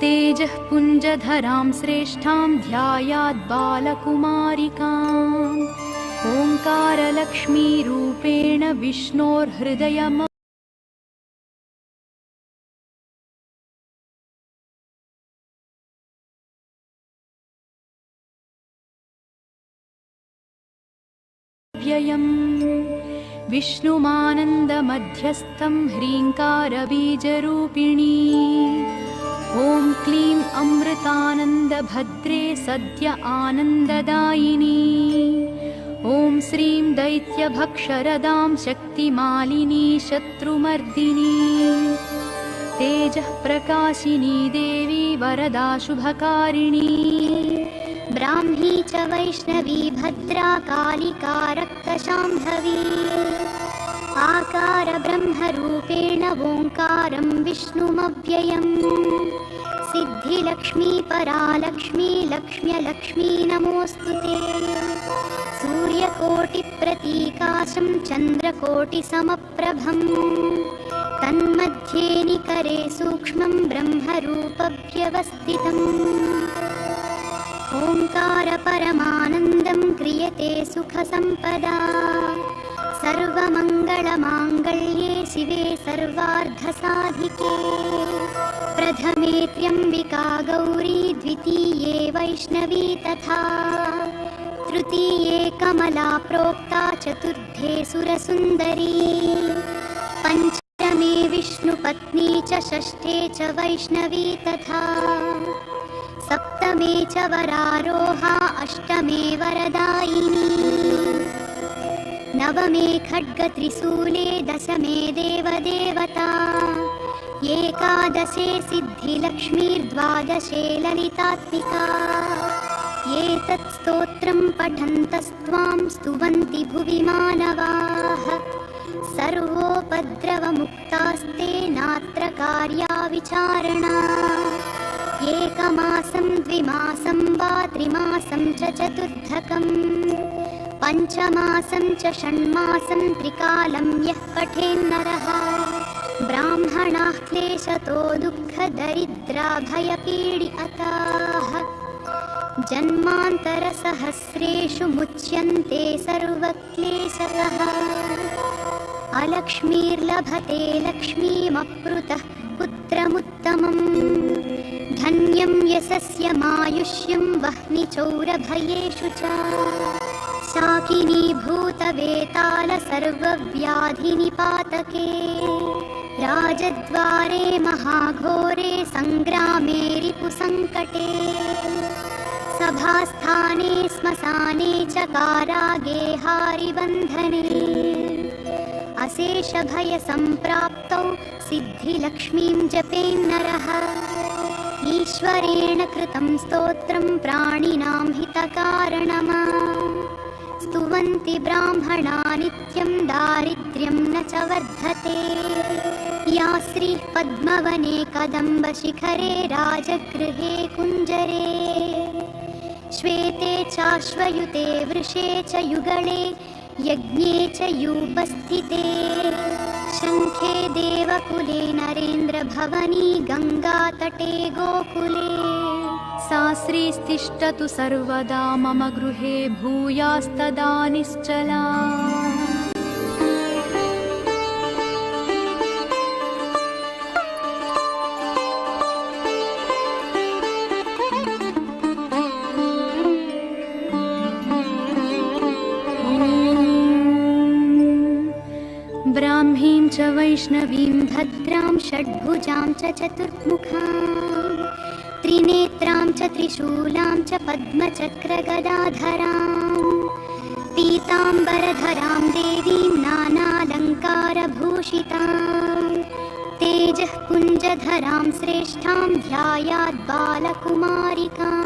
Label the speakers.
Speaker 1: तेजः पुञ्जधरां श्रेष्ठां ध्यायात् बालकुमारिकाम्। ओङ्कारलक्ष्मीरूपेण विष्णोर्हृदयम विष्णुमानन्दमध्यस्थं ह्रीङ्कारबीजरूपिणी ॐ क्लीं अमृतानन्दभद्रे सद्य आनन्ददायिनी। ॐ श्रीं दैत्यभक्षरदां शक्तिमालिनी शत्रुमर्दिनी। तेजः प्रकाशिनी देवी वरदा शुभकारिणी
Speaker 2: ब्राह्मी च वैष्णवी भद्रा कालिका रक्तशाम्भवी आकारब्रह्मरूपेण ओङ्कारं विष्णुमव्ययम्। सिद्धिलक्ष्मी परालक्ष्मी लक्ष्म्यलक्ष्मी नमोऽस्तु ते। सूर्यकोटिप्रतीकाशं चन्द्रकोटिसमप्रभम्। तन्मध्ये निकरे सूक्ष्मं ब्रह्मरूपव्यवस्थितम्। ओङ्कारपरमानन्दं क्रियते सुखसम्पदा सर्वमङ्गलमाङ्गल्ये शिवे सर्वार्धसाधिके। प्रथमे त्र्यम्बिका गौरी द्वितीये वैष्णवी तथा तृतीये कमला प्रोक्ता चतुर्थे सुरसुन्दरी। पञ्चमे विष्णुपत्नी च षष्ठे च वैष्णवी तथा सप्तमे च वरारोहा अष्टमे वरदायिनी नवमे खड्गत्रिशूले दशमे देवदेवता। एकादशे सिद्धिलक्ष्मीर्द्वादशे ललितात्मिका। एतत् स्तोत्रं पठन्तस्त्वां स्तुवन्ति भुवि मानवाः। सर्वोपद्रवमुक्तास्ते नात्र कार्या विचारणा एकमासं द्विमासं वा त्रिमासं च चतुर्थकम् पञ्चमासं च षण्मासं त्रिकालं यः पठेन्नरः ब्राह्मणाः क्लेशतो दुःखदरिद्राभयपीडि अताः जन्मान्तरसहस्रेषु मुच्यन्ते सर्वक्लेशतः। अलक्ष्मीर्लभते लक्ष्मीमप्रुतः पुत्रमुत्तमम्। धन्यं यशस्यमायुष्यं वह्निचौरभयेषु च शाकिनीभूतवेताल सर्वव्याधिनिपातके। राजद्वारे महाघोरे सङ्ग्रामे रिपुसङ्कटे सभास्थाने श्मशाने च कारागे हारिबन्धने। अशेषभयसम्प्राप्तौ सिद्धिलक्ष्मीं जपेन्नरः ईश्वरेण कृतं स्तोत्रं प्राणिनां हितकारणमा स्तुवन्ति ब्राह्मणा नित्यं दारिद्र्यं न च वर्धते। या श्रीः पद्मवने कदम्बशिखरे राजगृहे कुञ्जरे। श्वेते चाश्वयुते वृषे च युगळे यज्ञे च यूपस्थिते शङ्खे देवकुले नरेन्द्रभवनी गङ्गातटे गोकुले।
Speaker 1: सा श्रीस्तिष्ठतु सर्वदा मम गृहे भूयास्तदा निश्चला ब्राह्मीं च वैष्णवीं
Speaker 2: भद्रां षड्भुजां च चतुर्मुखां त्रिनेत्रां च त्रिशूलां च पद्मचक्रगदाधरां पीताम्बरधरां देवीं नानालङ्कारभूषितां तेजः पुञ्जधरां श्रेष्ठां ध्यायात् बालकुमारिकाम्